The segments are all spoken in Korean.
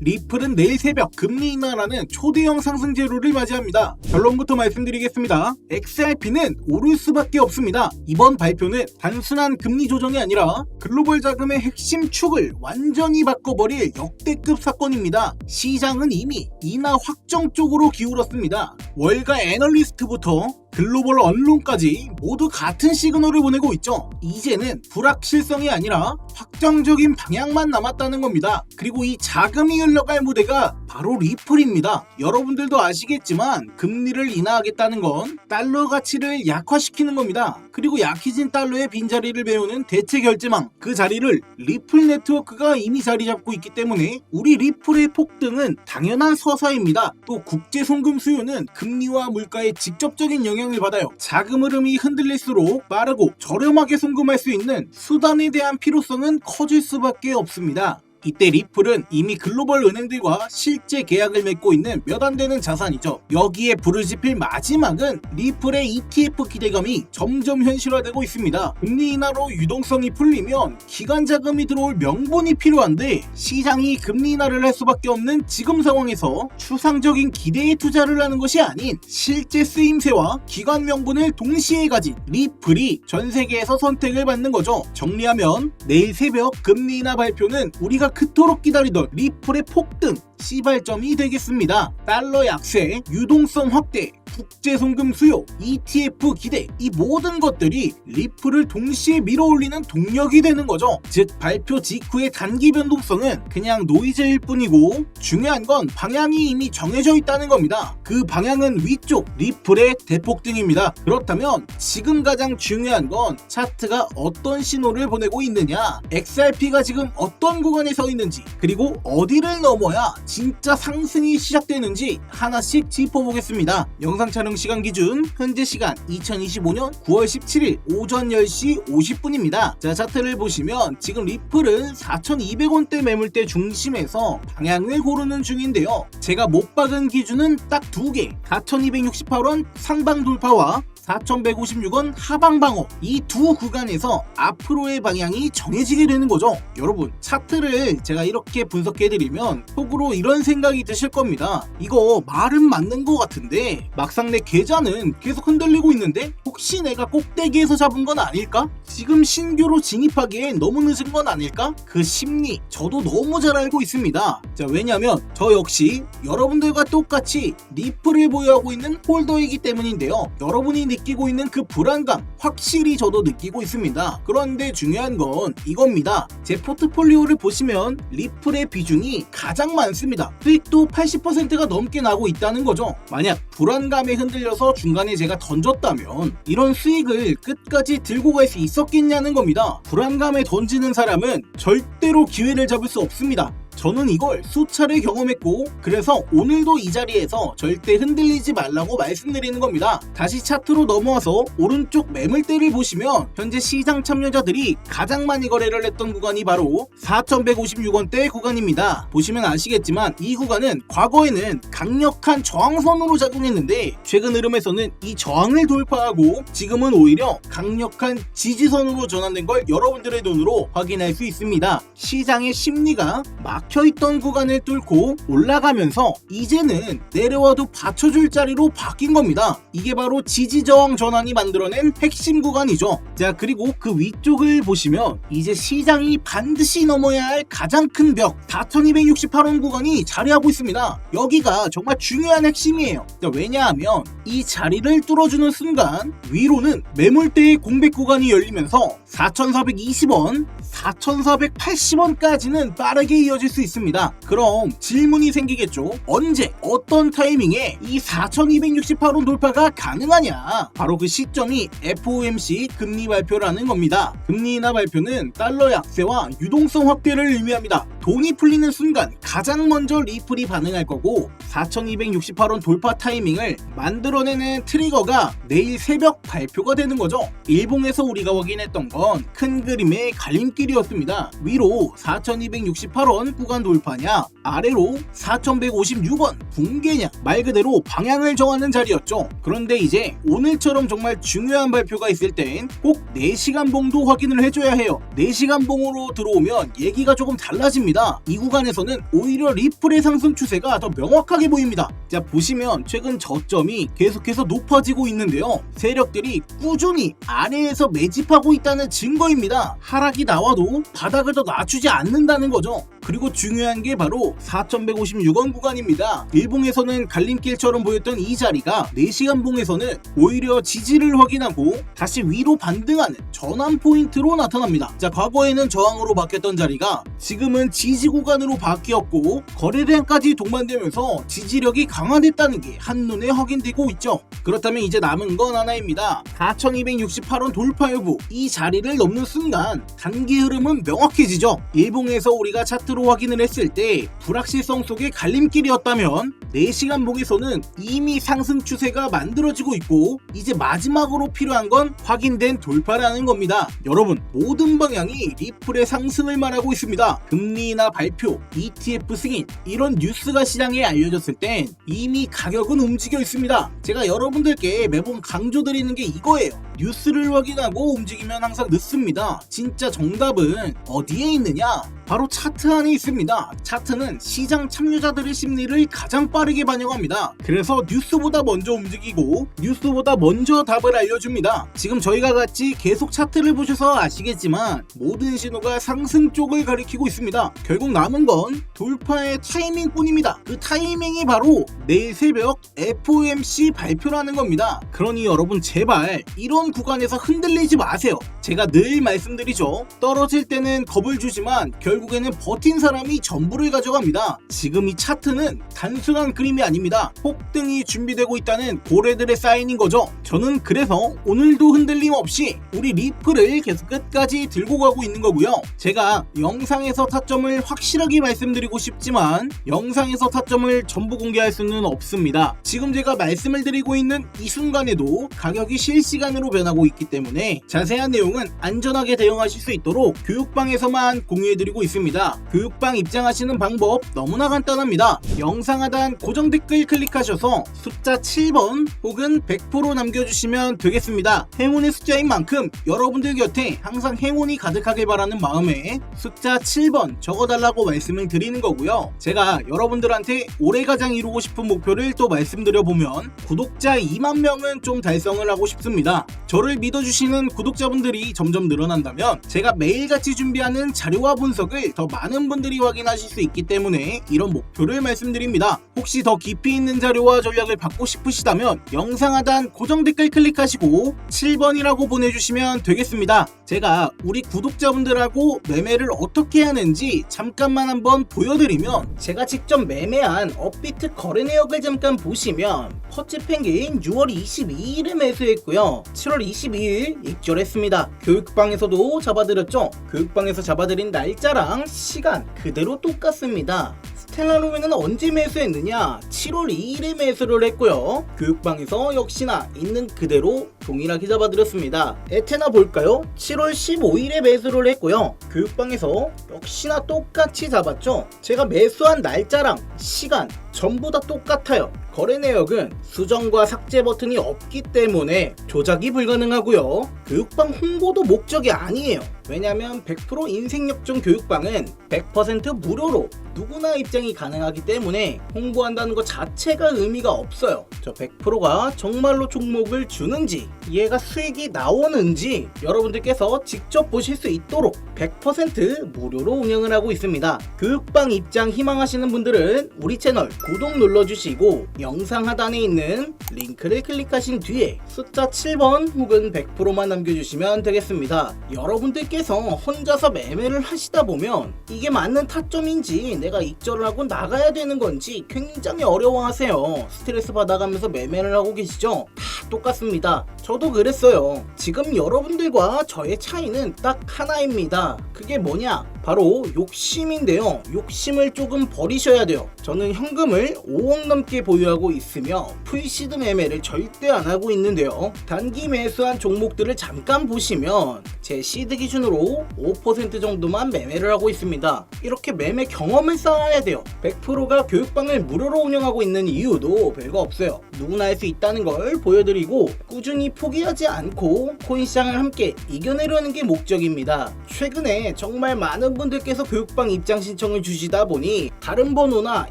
리플은 내일 새벽 금리 인하라는 초대형 상승 재료를 맞이합니다. 결론부터 말씀드리겠습니다. XRP는 오를 수밖에 없습니다. 이번 발표는 단순한 금리 조정이 아니라 글로벌 자금의 핵심 축을 완전히 바꿔버릴 역대급 사건입니다. 시장은 이미 인하 확정 쪽으로 기울었습니다. 월가 애널리스트부터 글로벌 언론까지 모두 같은 시그널을 보내고 있죠. 이제는 불확실성이 아니라 확정적인 방향만 남았다는 겁니다. 그리고 이 자금이 흘러갈 무대가 바로 리플입니다. 여러분들도 아시겠지만 금리를 인하하겠다는 건 달러 가치를 약화시키는 겁니다. 그리고 약해진 달러의 빈자리를 메우는 대체 결제망 그 자리를 리플 네트워크가 이미 자리 잡고 있기 때문에 우리 리플의 폭등은 당연한 서사입니다. 또 국제 송금 수요는 금리와 물가의 직접적인 영향 을 받아요. 자금 흐름이 흔들릴수록 빠르고 저렴하게 송금할 수 있는 수단에 대한 필요성은 커질 수밖에 없습니다. 이때 리플은 이미 글로벌 은행들과 실제 계약을 맺고 있는 몇 안 되는 자산이죠. 여기에 불을 지필 마지막은 리플의 ETF 기대감이 점점 현실화되고 있습니다. 금리 인하로 유동성이 풀리면 기관 자금이 들어올 명분이 필요한데 시장이 금리 인하를 할 수밖에 없는 지금 상황에서 추상적인 기대에 투자를 하는 것이 아닌 실제 쓰임새와 기관 명분을 동시에 가진 리플이 전 세계에서 선택을 받는 거죠. 정리하면 내일 새벽 금리 인하 발표는 우리가 그토록 기다리던 리플의 폭등 시발점이 되겠습니다. 달러 약세, 유동성 확대, 국제 송금 수요, ETF 기대 이 모든 것들이 리플을 동시에 밀어올리는 동력이 되는 거죠. 즉 발표 직후의 단기 변동성은 그냥 노이즈일 뿐이고 중요한 건 방향이 이미 정해져 있다는 겁니다. 그 방향은 위쪽 리플의 대폭등입니다. 그렇다면 지금 가장 중요한 건 차트가 어떤 신호를 보내고 있느냐, XRP가 지금 어떤 구간에 서 있는지, 그리고 어디를 넘어야 진짜 상승이 시작되는지 하나씩 짚어보겠습니다. 영상 촬영 시간 기준 현재 시간 2025년 9월 17일 오전 10시 50분입니다. 자 차트를 보시면 지금 리플은 4,200원대 매물대 중심에서 방향을 고르는 중인데요. 제가 못 박은 기준은 딱 두 개. 4,268원 상방 돌파와 4,156원 하방 방어 이 두 구간에서 앞으로의 방향이 정해지게 되는 거죠. 여러분 차트를 제가 이렇게 분석해드리면 속으로 이런 생각이 드실 겁니다. 이거 말은 맞는 것 같은데 막상 내 계좌는 계속 흔들리고 있는데 혹시 내가 꼭대기에서 잡은 건 아닐까? 지금 신규로 진입하기엔 너무 늦은 건 아닐까? 그 심리 저도 너무 잘 알고 있습니다. 자 왜냐면 저 역시 여러분들과 똑같이 리플을 보유하고 있는 홀더이기 때문인데요. 여러분이 느끼고 있는 그 불안감 확실히 저도 느끼고 있습니다. 그런데 중요한 건 이겁니다. 제 포트폴리오를 보시면 리플의 비중이 가장 많습니다. 수익도 80%가 넘게 나고 있다는 거죠. 만약 불안감에 흔들려서 중간에 제가 던졌다면 이런 수익을 끝까지 들고 갈 수 있었겠냐는 겁니다. 불안감에 던지는 사람은 절대로 기회를 잡을 수 없습니다. 저는 이걸 수차례 경험했고 그래서 오늘도 이 자리에서 절대 흔들리지 말라고 말씀드리는 겁니다. 다시 차트로 넘어와서 오른쪽 매물대를 보시면 현재 시장 참여자들이 가장 많이 거래를 했던 구간이 바로 4,156원대 구간입니다. 보시면 아시겠지만 이 구간은 과거에는 강력한 저항선으로 작용했는데 최근 흐름에서는 이 저항을 돌파하고 지금은 오히려 강력한 지지선으로 전환된 걸 여러분들의 눈으로 확인할 수 있습니다. 시장의 심리가 막 혀있던 구간을 뚫고 올라가면서 이제는 내려와도 받쳐줄 자리로 바뀐 겁니다. 이게 바로 지지저항 전환이 만들어낸 핵심 구간이죠. 자 그리고 그 위쪽을 보시면 이제 시장이 반드시 넘어야 할 가장 큰 벽 4268원 구간이 자리하고 있습니다. 여기가 정말 중요한 핵심이에요. 자, 왜냐하면 이 자리를 뚫어주는 순간 위로는 매물대의 공백 구간이 열리면서 4420원 4,480원까지는 빠르게 이어질 수 있습니다. 그럼 질문이 생기겠죠. 언제, 어떤 타이밍에 이 4,268원 돌파가 가능하냐? 바로 그 시점이 FOMC 금리 발표라는 겁니다. 금리 인하 발표는 달러 약세와 유동성 확대를 의미합니다. 돈이 풀리는 순간 가장 먼저 리플이 반응할 거고 4,268원 돌파 타이밍을 만들어내는 트리거가 내일 새벽 발표가 되는 거죠. 일봉에서 우리가 확인했던 건 큰 그림의 갈림길이 갈림길이었습니다. 위로 4268원 구간 돌파냐 아래로 4156원 붕괴냐 말 그대로 방향을 정하는 자리였죠. 그런데 이제 오늘처럼 정말 중요한 발표가 있을 땐 꼭 4시간 봉도 확인을 해줘야 해요. 4시간 봉으로 들어오면 얘기가 조금 달라집니다. 이 구간에서는 오히려 리플의 상승 추세가 더 명확하게 보입니다. 자 보시면 최근 저점이 계속해서 높아지고 있는데요. 세력들이 꾸준히 아래에서 매집하고 있다는 증거입니다. 하락이 나와도 바닥을 더 낮추지 않는다는 거죠. 그리고 중요한 게 바로 4156원 구간입니다. 일봉에서는 갈림길처럼 보였던 이 자리가 4시간 봉에서는 오히려 지지를 확인하고 다시 위로 반등하는 전환 포인트로 나타납니다. 자, 과거에는 저항으로 바뀌었던 자리가 지금은 지지 구간으로 바뀌었고 거래량까지 동반되면서 지지력이 강화됐다는 게 한눈에 확인되고 있죠. 그렇다면 이제 남은 건 하나입니다. 4268원 돌파 여부 이 자리를 넘는 순간 단기 흐름은 명확해지죠. 일봉에서 우리가 차트로 확인을 했을 때 불확실성 속의 갈림길이었다면 4시간 봉에서는 이미 상승 추세가 만들어지고 있고 이제 마지막으로 필요한 건 확인된 돌파라는 겁니다. 여러분 모든 방향이 리플의 상승을 말하고 있습니다. 금리나 발표, ETF 승인 이런 뉴스가 시장에 알려졌을 땐 이미 가격은 움직여 있습니다. 제가 여러분들께 매번 강조드리는 게 이거예요. 뉴스를 확인하고 움직이면 항상 늦습니다. 진짜 정답은 어디에 있느냐? 바로 차트 안에 있습니다. 차트는 시장 참여자들의 심리를 가장 빠르게 반영합니다. 그래서 뉴스보다 먼저 움직이고 뉴스보다 먼저 답을 알려줍니다. 지금 저희가 같이 계속 차트를 보셔서 아시겠지만 모든 신호가 상승 쪽을 가리키고 있습니다. 결국 남은 건 돌파의 타이밍 뿐입니다. 그 타이밍이 바로 내일 새벽 FOMC 발표라는 겁니다. 그러니 여러분 제발 구간에서 흔들리지 마세요. 제가 늘 말씀드리죠. 떨어질 때는 겁을 주지만 결국에는 버틴 사람이 전부를 가져갑니다. 지금 이 차트는 단순한 그림이 아닙니다. 폭등이 준비되고 있다는 고래들의 사인인 거죠. 저는 그래서 오늘도 흔들림 없이 우리 리플을 계속 끝까지 들고 가고 있는 거고요. 제가 영상에서 타점을 확실하게 말씀드리고 싶지만 영상에서 타점을 전부 공개할 수는 없습니다. 지금 제가 말씀을 드리고 있는 이 순간에도 가격이 실시간으로 변 하고 있기 때문에 자세한 내용은 안전하게 대응하실 수 있도록 교육방에서만 공유해드리고 있습니다. 교육방 입장하시는 방법 너무나 간단합니다. 영상 하단 고정 댓글 클릭하셔서 숫자 7번 혹은 100% 남겨주시면 되겠습니다. 행운의 숫자인 만큼 여러분들 곁에 항상 행운이 가득하길 바라는 마음에 숫자 7번 적어달라고 말씀을 드리는 거고요. 제가 여러분들한테 올해 가장 이루고 싶은 목표를 또 말씀드려 보면 구독자 2만 명은 좀 달성을 하고 싶습니다. 저를 믿어주시는 구독자분들이 점점 늘어난다면 제가 매일같이 준비하는 자료와 분석을 더 많은 분들이 확인하실 수 있기 때문에 이런 목표를 말씀드립니다. 혹시 더 깊이 있는 자료와 전략을 받고 싶으시다면 영상 하단 고정 댓글 클릭하시고 7번이라고 보내주시면 되겠습니다. 제가 우리 구독자분들하고 매매를 어떻게 하는지 잠깐만 한번 보여드리면 제가 직접 매매한 업비트 거래 내역을 잠깐 보시면 퍼치 펭귄 6월 22일에 매수했고요. 7월 22일 입절했습니다. 교육방에서도 잡아드렸죠. 교육방에서 잡아드린 날짜랑 시간 그대로 똑같습니다. 스텔라루미는 언제 매수했느냐? 7월 2일에 매수를 했고요. 교육방에서 역시나 있는 그대로 동일하게 잡아드렸습니다. 에테나 볼까요? 7월 15일에 매수를 했고요. 교육방에서 역시나 똑같이 잡았죠. 제가 매수한 날짜랑 시간 전부 다 똑같아요. 거래 내역은 수정과 삭제 버튼이 없기 때문에 조작이 불가능하고요. 교육방 홍보도 목적이 아니에요. 왜냐면 100% 인생역종 교육방은 100% 무료로 누구나 입장이 가능하기 때문에 홍보한다는 것 자체가 의미가 없어요. 저 100%가 정말로 종목을 주는지 얘가 수익이 나오는지 여러분들께서 직접 보실 수 있도록 100% 무료로 운영을 하고 있습니다. 교육방 입장 희망하시는 분들은 우리 채널 구독 눌러주시고 영상 하단에 있는 링크를 클릭하신 뒤에 숫자 7번 혹은 100%만 남겨주시면 되겠습니다. 여러분들께서 혼자서 매매를 하시다 보면 이게 맞는 타점인지 내가 입절을 하고 나가야 되는 건지 굉장히 어려워하세요. 스트레스 받아가면서 매매를 하고 계시죠? 다 똑같습니다. 저도 그랬어요. 지금 여러분들과 저의 차이는 딱 하나입니다. 그게 뭐냐? 바로 욕심인데요. 욕심을 조금 버리셔야 돼요. 저는 현금 자금을 5억 넘게 보유하고 있으며 풀시드 매매를 절대 안 하고 있는데요. 단기 매수한 종목들을 잠깐 보시면 제 시드 기준으로 5% 정도만 매매를 하고 있습니다. 이렇게 매매 경험을 쌓아야 돼요. 100%가 교육방을 무료로 운영하고 있는 이유도 별거 없어요. 누구나 할 수 있다는 걸 보여드리고 꾸준히 포기하지 않고 코인 시장을 함께 이겨내려는 게 목적입니다. 최근에 정말 많은 분들께서 교육방 입장 신청을 주시다 보니 다른 번호나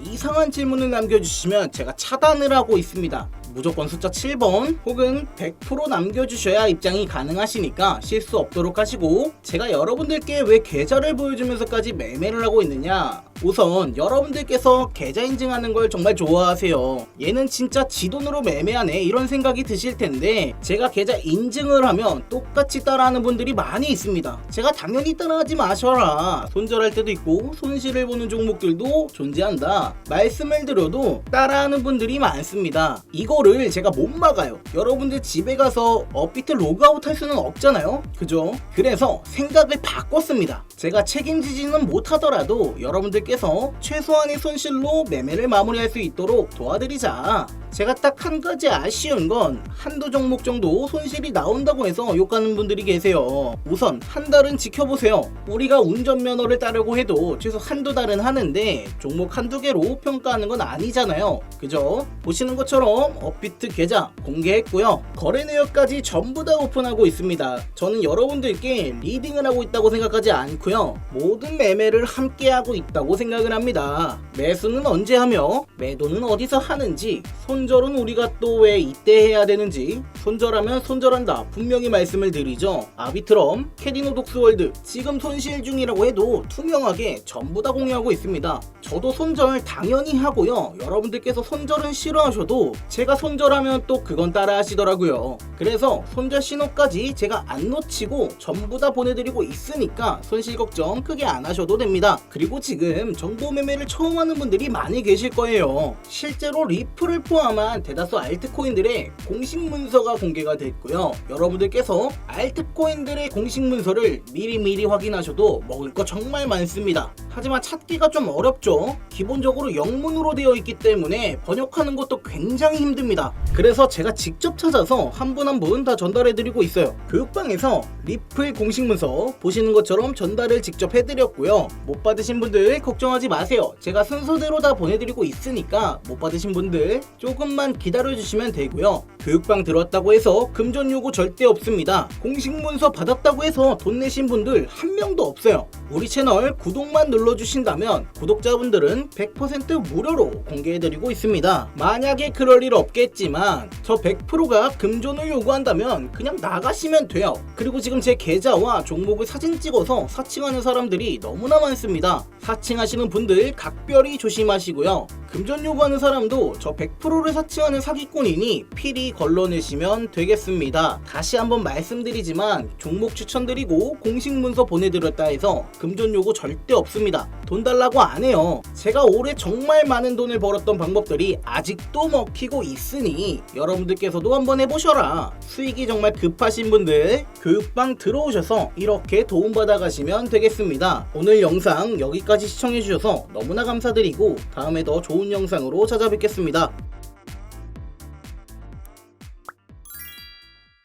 이상한 질문을 남겨주시면 제가 차단을 하고 있습니다. 무조건 숫자 7번 혹은 100% 남겨주셔야 입장이 가능하시니까 실수 없도록 하시고 제가 여러분들께 왜 계좌를 보여주면서까지 매매를 하고 있느냐 우선 여러분들께서 계좌 인증하는 걸 정말 좋아하세요. 얘는 진짜 지 돈으로 매매하네 이런 생각이 드실 텐데 제가 계좌 인증을 하면 똑같이 따라하는 분들이 많이 있습니다. 제가 당연히 따라하지 마셔라. 손절할 때도 있고 손실을 보는 종목들도 존재한다. 말씀을 드려도 따라하는 분들이 많습니다. 이거를 제가 못 막아요. 여러분들 집에 가서 업비트 로그아웃 할 수는 없잖아요. 그죠? 그래서 생각을 바꿨습니다. 제가 책임지지는 못하더라도 여러분들 께서 최소한의 손실로 매매를 마무리할 수 있도록 도와드리자 제가 딱 한 가지 아쉬운 건 한두 종목 정도 손실이 나온다고 해서 욕하는 분들이 계세요. 우선 한 달은 지켜보세요. 우리가 운전면허를 따려고 해도 최소 한두 달은 하는데 종목 한두 개로 평가하는 건 아니잖아요. 그죠? 보시는 것처럼 업비트 계좌 공개했고요. 거래 내역까지 전부 다 오픈하고 있습니다. 저는 여러분들께 리딩을 하고 있다고 생각하지 않고요. 모든 매매를 함께 하고 있다고 생각을 합니다. 매수는 언제 하며 매도는 어디서 하는지 손절은 우리가 또 왜 이때 해야 되는지 손절하면 손절한다 분명히 말씀을 드리죠. 아비트럼 캐디노 독스월드 지금 손실 중이라고 해도 투명하게 전부 다 공유하고 있습니다. 저도 손절 당연히 하고요. 여러분들께서 손절은 싫어하셔도 제가 손절하면 또 그건 따라 하시더라고요. 그래서 손절 신호까지 제가 안 놓치고 전부 다 보내드리고 있으니까 손실 걱정 크게 안 하셔도 됩니다. 그리고 지금 정보 매매를 처음 하는 분들이 많이 계실 거예요 실제로 리플을 포함한 대다수 알트코인들의 공식 문서가 공개가 됐고요. 여러분들께서 알트코인들의 공식 문서를 미리미리 확인하셔도 먹을 거 정말 많습니다. 하지만 찾기가 좀 어렵죠. 기본적으로 영문으로 되어 있기 때문에 번역하는 것도 굉장히 힘듭니다. 그래서 제가 직접 찾아서 한 분 한 분 다 전달해 드리고 있어요. 교육방에서 리플 공식 문서 보시는 것처럼 전달을 직접 해 드렸고요. 못 받으신 분들 걱정하지 마세요. 제가 순서대로 다 보내 드리고 있으니까 못 받으신 분들 조금만 기다려 주시면 되고요. 교육방 들었다고 해서 금전 요구 절대 없습니다. 공식 문서 받았다고 해서 돈 내신 분들 한 명도 없어요. 우리 채널 구독만 눌러 주신다면 구독자분들은 100% 무료로 공개해드리고 있습니다. 만약에 그럴 일 없겠지만 저 100%가 금전을 요구한다면 그냥 나가시면 돼요. 그리고 지금 제 계좌와 종목을 사진 찍어서 사칭하는 사람들이 너무나 많습니다. 사칭하시는 분들 각별히 조심하시고요. 금전 요구하는 사람도 저 100%를 사칭하는 사기꾼이니 필히 걸러내시면 되겠습니다. 다시 한번 말씀드리지만 종목 추천드리고 공식 문서 보내드렸다 해서 금전 요구 절대 없습 니다. 돈 달라고 안 해요. 제가 올해 정말 많은 돈을 벌었던 방법들이 아직도 먹히고 있으니 여러분들께서도 한번 해보셔라. 수익이 정말 급하신 분들 교육방 들어오셔서 이렇게 도움받아 가시면 되겠습니다. 오늘 영상 여기까지 시청해주셔서 너무나 감사드리고 다음에 더 좋은 영상으로 찾아뵙겠습니다.